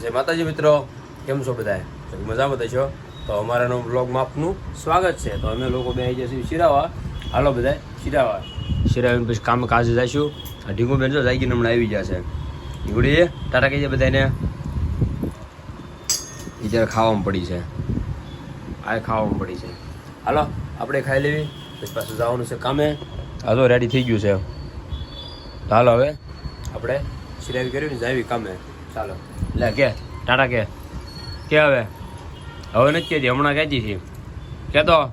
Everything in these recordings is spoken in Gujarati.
જય માતાજી મિત્રો કેમ છો બધા મજામાં છો? તો અમારાનું બ્લોગમાં આપનું સ્વાગત છે. તો અમે લોકો બે જઈશું શિરાવા. હાલો બધા શિરાવા. શિરાવીને પછી કામ કાજે જઈશું. આ ઢીંગુ બેન જો જાગીને હમણાં આવી જશે ઢીંગુડી ટાટા કહીએ બધાને બીજા ખાવામાં પડી છે. આ ખાવામાં પડી છે. હાલો આપણે ખાઈ લેવી. પછી પાછું જવાનું છે કામે. આ તો રેડી થઈ ગયું છે. હાલો હવે. આપણે શિરાવી કર્યું ને જાવી કામે. ચાલો. લે, કે, ટાટા કે. કે હવે? હવે નથી કહેતી હમણાં કહેતી છે. કે તો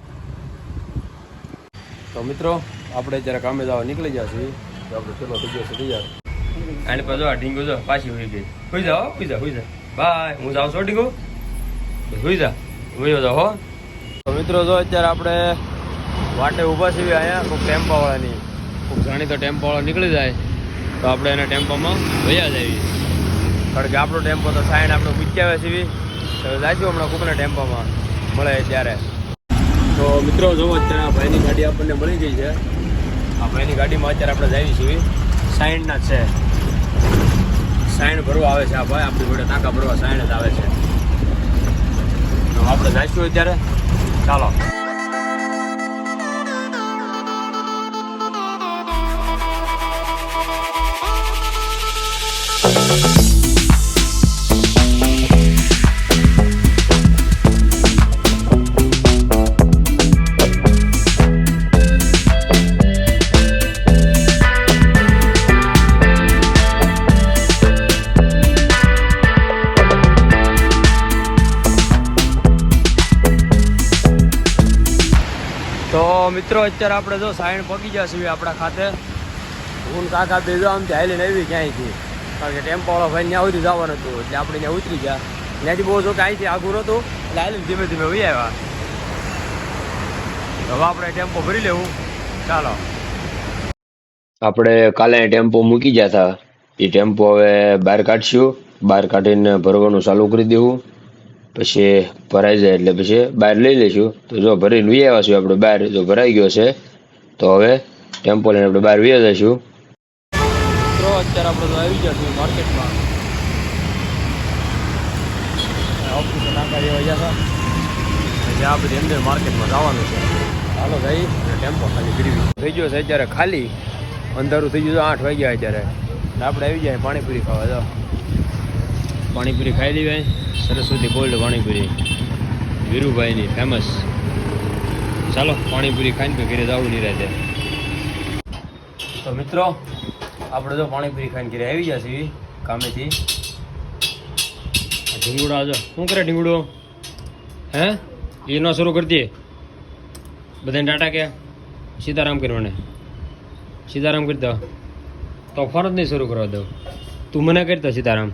મિત્રો, આપણે જ્યારે કામે જવા નીકળી છીએ, તો આપણે ચલો થઈ છે તૈયાર. અને પછી આ ઢીંગો જો, પાછી હોઈ ગઈ. હોઈ જા હો, હોઈ જા હોઈ જા. બાય, હું જાઉં છું ઢીંગો. હોઈ જા, હોઈ જાઓ હો. તો મિત્રો, જો અત્યારે આપણે વાટે ઊભા છીએ અહીંયા કોઈ ટેમ્પાવાળાની જાણી તો ટેમ્પાવાળો નીકળી જાય. તો આપણે એને ટેમ્પામાં વયા જઈએ. કારણ કે આપણો ટેમ્પો તો સાઈન આપણે પૂછ્યા સીવી તો જાઈશું હમણાં કોકના ટેમ્પોમાં મળે ત્યારે. તો મિત્રો જોવો અત્યારે આ ભાઈની ગાડી આપણને મળી ગઈ છે. આ ભાઈની ગાડીમાં અત્યારે આપણે જઈએ છીએ સાઈનના જ છે. સાઈન ભરવા આવે છે આ ભાઈ. આપણી જોડે ટાંકા ભરવા સાઈન જ આવે છે. તો આપણે જઈશું અત્યારે. ચાલો. તો મિત્રો, અત્યારે આપણે જો સાયણ પગી છીએ આપણા ખાતે. હું કાકા બે આમ હાલીને આવી ક્યાંયથી કારણ કે ટેમ્પોવાળા ભાઈ ત્યાં સુધી જવાનું હતું, એટલે આપણે ત્યાં ઉતરી ગયા. ત્યાંથી બહુ જો કે અહીંથી આગું નહોતું, એટલે હાલીને ધીમે ધીમે ઉઈ આવ્યા. હવે આપણે ટેમ્પો ભરી લેવું. ચાલો. આપણે કાલે ટેમ્પો મૂકી ગયા હતા. એ ટેમ્પો હવે બહાર કાઢશું. બહાર કાઢીને ભરવાનું ચાલુ કરી દેવું. પછી ભરાઈ જાય એટલે પછી બહાર લઈ લઈશું. તો જો ભરીને વી આવ્યા આપણે બહાર, જો ભરાઈ ગયો છે, તો હવે ટેમ્પો લઈને આપણે બહાર વી જઈશું. અત્યારે આપણે તો આવી ગયા છીએ માર્કેટમાં. ઓફિસે અંદર માર્કેટમાં જવાનું છે. હાલો ભાઈ ટેમ્પો ખાલી ફેરવી થઈ ગયો છે અત્યારે ખાલી. અંધારું થઈ ગયું આઠ વાગ્યા અત્યારે. આપણે આવી જાય પાણીપુરી ખાવા જાઓ પાણીપુરી ખાઈ લેવાય સરસ્વતી ગોલ્ડ પાણીપુરી. વીરુભાઈની ફેમસ ચાલો, પાણીપુરી ખાઈને ઘરે જવું નહીં રહે તો મિત્રો, આપણે તો પાણીપુરી ખાઈને ઘરે આવી ગયા છીએ, કામેથી. ઢીંગુડા આવજો શું કરે ઢીંગુડો? હે? એ ન શરૂ કરી દે બધાને ટાટા કે? સીતારામ કરવાને. સીતારામ કરી દો તો ફોન જ નહીં શરૂ કરવા દઉં. તું મને કરી દો સીતારામ.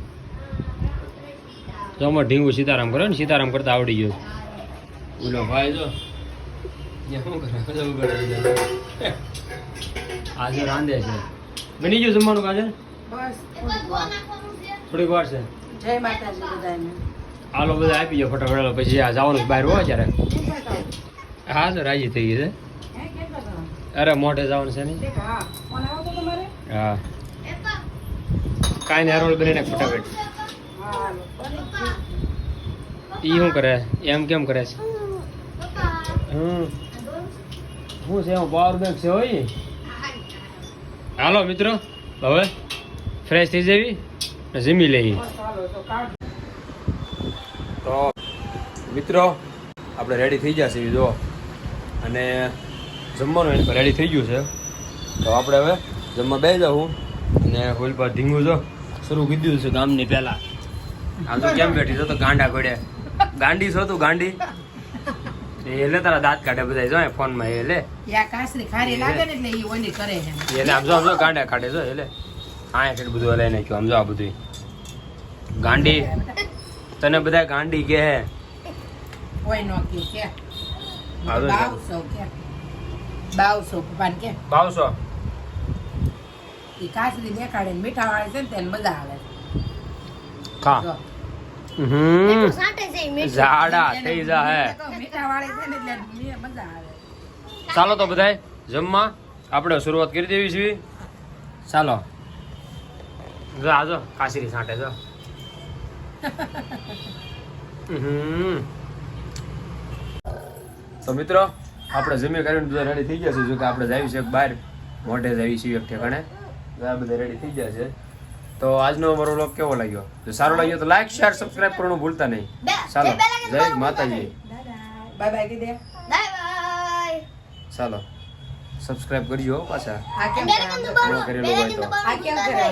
જો અમારે ઢીંગુ સીતારામ કરે ને સીતારામ કરતા આવડી ગયો. ઓલો ભાઈ જો. આજે રાંધે છે. બની ગયું જમવાનું કાજે થોડીક વાર. છે. જય માતાજી આલો બધા આપી જાઓ ફટાફટ. પછી આ જવાનું બહાર હોય ત્યારે હો? તો રાજી થઈ ગઈ છે? અરે મોઢે જવાનું છે ને. હા. કાંઈ હરોળ ને રોલ બનીને ફટાફટ. ગયું. ઈ શું કરે એમ કેમ કરે છે? હમ. શું છે પાવર બેંક છે હોય? હાલો મિત્રો હવે ફ્રેશ થઈ જવી જીમી લઈએ. તો મિત્રો આપણે રેડી થઈ જશે જો. અને જમવાનું એની પર રેડી થઈ ગયું છે. તો આપણે હવે જમવા બે જાઉં. અને હોલ પર ધીંગું જો. શરૂ કીધું છે ગામની પહેલા. આમ તો કેમ બેઠી છો? તો ગાંડા ઘોડે. ગાંડી છો તું ગાંડી? એટલે તારા દાંત કાઢે બધા જો ફોનમાં એટલે યા કાસરી ખારી લાગે ને એટલે ઈ ઓલી કરે છે. એને આમ જો આમ જો ગાંડા કાઢે જો એટલે હા એટલે બધું હલાઈ નાખ્યું આમ જો આ બધું ગાંડી તને બધા ગાંડી કે હે? કોઈ નો કયું કે. બાવસો કે. બાવસો પપ્પાને કે. ભાવશો ઈ કાસરી દેખાડે મીઠા વાળે છે ને તેને મજા આવે ખા. હમ. ઝાડા થઈ જા હે. તો મીઠા વાળી છે ને એટલે મી- મજા આવે. ચાલો તો બધાય જમવા. આપણે શરૂઆત કરી દેવી છે. ચાલો. જો આજો કાશીરી સાંટે જો. હમ. તો મિત્રો આપણે જમી કરીને બધા રેડી થઈ ગયા છે. જો કે આપણે જાવી છે બહાર. મોઢે જાવી છીએ એક ઠેકાણે. બધા રેડી થઈ ગયા છે. તો આજનો અમારો વ્લોગ કેવો લાગ્યો? જો સારો લાગ્યો તો લાઈક શેર સબસ્ક્રાઇબ કરવાનું ભૂલતા નહીં. ચાલો. જય માતાજી. બાય બાય કીધે. બાય બાય ચાલો. સબસ્ક્રાઇબ કરજો પાછા. આ કેમ કરેલું હોય તો. દબાવો આ કેમ કરે?